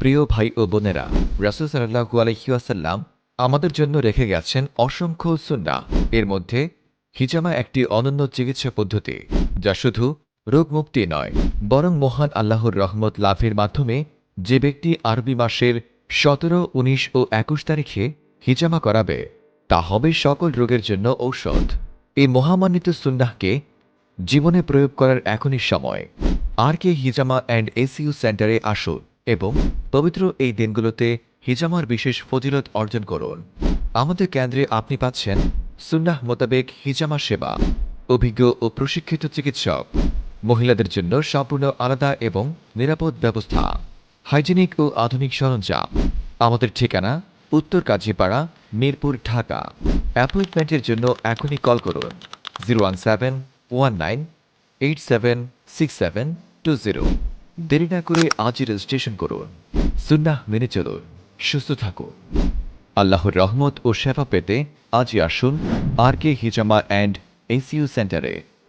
প্রিয় ভাই ও বোনেরা, রাসুল সাল্লাহু আলহিউসাল্লাম আমাদের জন্য রেখে গেছেন অসংখ্য সুন্না এর মধ্যে হিজামা একটি অনন্য চিকিৎসা পদ্ধতি, যা শুধু রোগ মুক্তি নয়, বরং মহান আল্লাহর রহমত লাভের মাধ্যমে যে ব্যক্তি আরবি মাসের সতেরো, উনিশ ও একুশ তারিখে হিজামা করাবে, তা হবে সকল রোগের জন্য ঔষধ। এই মহামান্বিত সুন্নাহকে জীবনে প্রয়োগ করার এখনই সময়। আর কে হিজামা অ্যান্ড এসিউ সেন্টারে আসুন। এবং পবিত্র এই দিনগুলোতে হিজামার বিশেষ ফজিলত অর্জন করুন। আমাদের কেন্দ্রে আপনি পাচ্ছেন সুন্নাহ মোতাবেক হিজামা সেবা, অভিজ্ঞ ও প্রশিক্ষিত চিকিৎসক, মহিলাদের জন্য সম্পূর্ণ আলাদা এবং নিরাপদ ব্যবস্থা, হাইজেনিক ও আধুনিক সরঞ্জাম। আমাদের ঠিকানা উত্তর কাজীপাড়া, মিরপুর, ঢাকা। অ্যাপয়েন্টমেন্টের জন্য এখনই কল করুন zero one seven one nine eight seven six seven two zero. দেরি না করে আজই রেজিস্ট্রেশন করুন। সুন্নাহ মেনে চলো সুস্থ থাকো আল্লাহর রহমত ও সেবা পেতে আজই আসুন আর কে হিজামা অ্যান্ড এসিউ সেন্টারে।